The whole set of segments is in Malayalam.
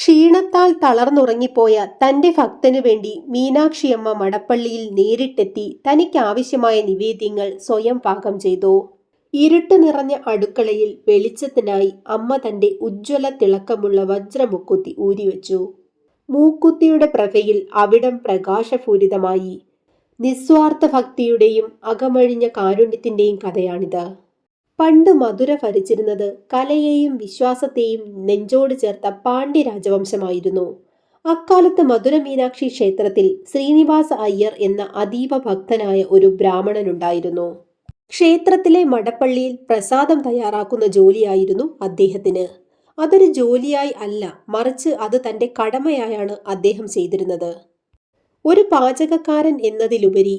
ക്ഷീണത്താൽ തളർന്നുറങ്ങിപ്പോയ തന്റെ ഭക്തനു വേണ്ടി മീനാക്ഷിയമ്മ മടപ്പള്ളിയിൽ നേരിട്ടെത്തി തനിക്കാവശ്യമായ നിവേദ്യങ്ങൾ സ്വയം പാകം ചെയ്തു. ഇരുട്ട് നിറഞ്ഞ അടുക്കളയിൽ വെളിച്ചത്തിനായി അമ്മ തന്റെ ഉജ്ജ്വല തിളക്കമുള്ള വജ്രമുക്കുത്തി ഊരിവെച്ചു. മൂക്കുത്തിയുടെ പ്രഭയിൽ അവിടം പ്രകാശപൂരിതമായി. നിസ്വാർത്ഥ ഭക്തിയുടെയും അകമഴിഞ്ഞ കാരുണ്യത്തിന്റെയും കഥയാണിത്. പണ്ട് മധുര ഭരിച്ചിരുന്നത് കലയെയും വിശ്വാസത്തെയും നെഞ്ചോട് ചേർത്ത പാണ്ഡ്യ രാജവംശമായിരുന്നു. അക്കാലത്ത് മധുര മീനാക്ഷി ക്ഷേത്രത്തിൽ ശ്രീനിവാസ അയ്യർ എന്ന അതീവ ഭക്തനായ ഒരു ബ്രാഹ്മണനുണ്ടായിരുന്നു. ക്ഷേത്രത്തിലെ മടപ്പള്ളിയിൽ പ്രസാദം തയ്യാറാക്കുന്ന ജോലിയായിരുന്നു അദ്ദേഹത്തിന്. അതൊരു ജോലിയായി അല്ല മറിച്ച് അത് തന്റെ കടമയായാണ് അദ്ദേഹം ചെയ്തിരുന്നത്. ഒരു പാചകക്കാരൻ എന്നതിലുപരി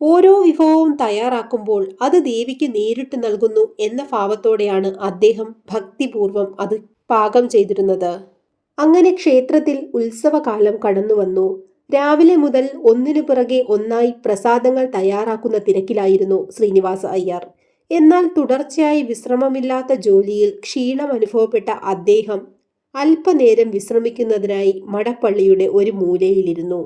ഓരോ വിഭവവും തയ്യാറാക്കുമ്പോൾ അത് ദേവിക്ക് നേരിട്ട് നൽകുന്നു എന്ന ഭാവത്തോടെയാണ് അദ്ദേഹം ഭക്തിപൂർവം അത് പാകം ചെയ്തിരുന്നത്. അങ്ങനെ ക്ഷേത്രത്തിൽ ഉത്സവകാലം കടന്നു വന്നു. രാവിലെ മുതൽ ഒന്നിനു പിറകെ ഒന്നായി പ്രസാദങ്ങൾ തയ്യാറാക്കുന്ന തിരക്കിലായിരുന്നു ശ്രീനിവാസ അയ്യർ. എന്നാൽ തുടർച്ചയായി വിശ്രമമില്ലാത്ത ജോലിയിൽ ക്ഷീണം അനുഭവപ്പെട്ട അദ്ദേഹം അല്പനേരം വിശ്രമിക്കുന്നതിനായി മടപ്പള്ളിയുടെ ഒരു മൂലയിലിരുന്നു.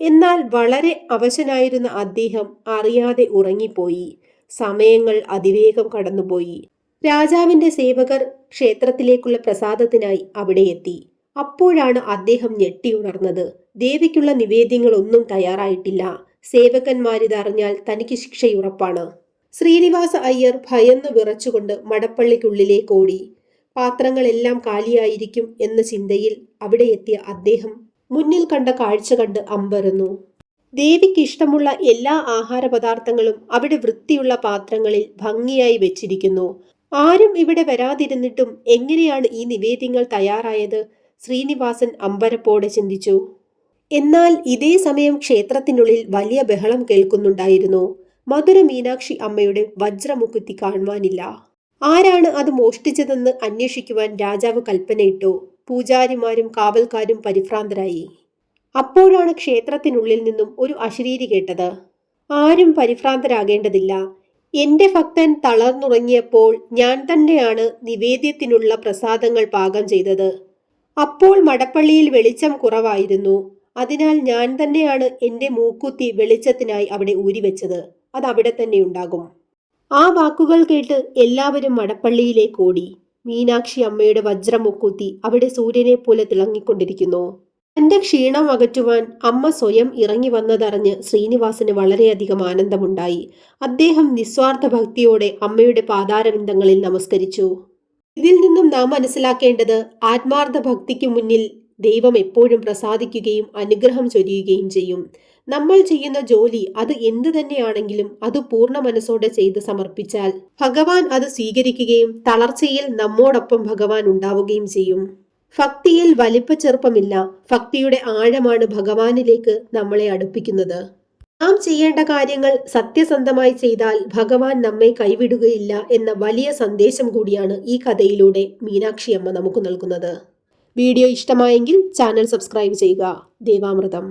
എന്നാൽ വളരെ അവശനായിരുന്ന അദ്ദേഹം അറിയാതെ ഉറങ്ങിപ്പോയി. സമയങ്ങൾ അതിവേഗം കടന്നുപോയി. രാജാവിന്റെ സേവകർ ക്ഷേത്രത്തിലേക്കുള്ള പ്രസാദത്തിനായി അവിടെ എത്തി. അപ്പോഴാണ് അദ്ദേഹം ഞെട്ടിയുണർന്നത് ദേവിക്കുള്ള നിവേദ്യങ്ങളൊന്നും തയ്യാറായിട്ടില്ല. സേവകന്മാരിതറിഞ്ഞാൽ തനിക്ക് ശിക്ഷയുറപ്പാണ്. ശ്രീനിവാസ അയ്യർ ഭയന്ന് വിറച്ചുകൊണ്ട് മടപ്പള്ളിക്കുള്ളിലേക്ക് ഓടി. പാത്രങ്ങളെല്ലാം കാലിയായിരിക്കും എന്ന ചിന്തയിൽ അവിടെ എത്തിയ അദ്ദേഹം മുന്നിൽ കണ്ട കാഴ്ച കണ്ട് അമ്പരന്നു. ദേവിക്ക് ഇഷ്ടമുള്ള എല്ലാ ആഹാര പദാർത്ഥങ്ങളും അവിടെ വൃത്തിയുള്ള പാത്രങ്ങളിൽ ഭംഗിയായി വെച്ചിരിക്കുന്നു. ആരും ഇവിടെ വരാതിരുന്നിട്ടും എങ്ങനെയാണ് ഈ നിവേദ്യങ്ങൾ തയ്യാറായത്? ശ്രീനിവാസൻ അമ്പരപ്പോടെ ചിന്തിച്ചു. എന്നാൽ ഇതേ സമയം ക്ഷേത്രത്തിനുള്ളിൽ വലിയ ബഹളം കേൾക്കുന്നുണ്ടായിരുന്നു. മധുര മീനാക്ഷി അമ്മയുടെ വജ്രമുക്കുത്തി കാണുവാനില്ല. ആരാണ് അത് മോഷ്ടിച്ചതെന്ന് അന്വേഷിക്കുവാൻ രാജാവ് കൽപ്പനയിട്ടു. പൂജാരിമാരും കാവൽക്കാരും പരിഭ്രാന്തരായി. അപ്പോഴാണ് ക്ഷേത്രത്തിനുള്ളിൽ നിന്നും ഒരു അശരീരി കേട്ടത്. ആരും പരിഭ്രാന്തരാകേണ്ടതില്ല. എന്റെ ഭക്തൻ തളർന്നുറങ്ങിയപ്പോൾ ഞാൻ തന്നെയാണ് നിവേദ്യത്തിനുള്ള പ്രസാദങ്ങൾ പാകം ചെയ്തത്. അപ്പോൾ മടപ്പള്ളിയിൽ വെളിച്ചം കുറവായിരുന്നു. അതിനാൽ ഞാൻ തന്നെയാണ് എന്റെ മൂക്കുത്തി വെളിച്ചത്തിനായി അവിടെ ഊരിവെച്ചത്. അത് അവിടെ തന്നെ ഉണ്ടാകും. ആ വാക്കുകൾ കേട്ട് എല്ലാവരും മടപ്പള്ളിയിലേക്ക് ഓടി. മീനാക്ഷി അമ്മയുടെ വജ്രമുക്കുത്തി അവിടെ സൂര്യനെ പോലെ തിളങ്ങിക്കൊണ്ടിരിക്കുന്നു. തന്റെ ക്ഷീണം അകറ്റുവാൻ അമ്മ സ്വയം ഇറങ്ങി വന്നതറിഞ്ഞ് ശ്രീനിവാസന് വളരെയധികം ആനന്ദമുണ്ടായി. അദ്ദേഹം നിസ്വാർത്ഥ ഭക്തിയോടെ അമ്മയുടെ പാതാരവിന്ദങ്ങളിൽ നമസ്കരിച്ചു. ഇതിൽ നിന്നും നാം മനസ്സിലാക്കേണ്ടത് ആത്മാർത്ഥ ഭക്തിക്ക് മുന്നിൽ ദൈവം എപ്പോഴും പ്രസാദിക്കുകയും അനുഗ്രഹം ചൊരിയുകയും ചെയ്യും. നമ്മൾ ചെയ്യുന്ന ജോലി അത് എന്തു തന്നെയാണെങ്കിലും അത് പൂർണ മനസ്സോടെ ചെയ്ത് സമർപ്പിച്ചാൽ ഭഗവാൻ അത് സ്വീകരിക്കുകയും തളർച്ചയിൽ നമ്മോടൊപ്പം ഭഗവാൻ ഉണ്ടാവുകയും ചെയ്യും. ഭക്തിയിൽ വലിപ്പ ചെറുപ്പമില്ല ഭക്തിയുടെ ആഴമാണ് ഭഗവാനിലേക്ക് നമ്മളെ അടുപ്പിക്കുന്നത്. നാം ചെയ്യേണ്ട കാര്യങ്ങൾ സത്യസന്ധമായി ചെയ്താൽ ഭഗവാൻ നമ്മെ കൈവിടുകയില്ല എന്ന വലിയ സന്ദേശം കൂടിയാണ് ഈ കഥയിലൂടെ മീനാക്ഷി അമ്മ നമുക്ക് നൽകുന്നത്. വീഡിയോ ഇഷ്ടമായെങ്കിൽ ചാനൽ സബ്സ്ക്രൈബ് ചെയ്യുക. ദേവാമൃതം.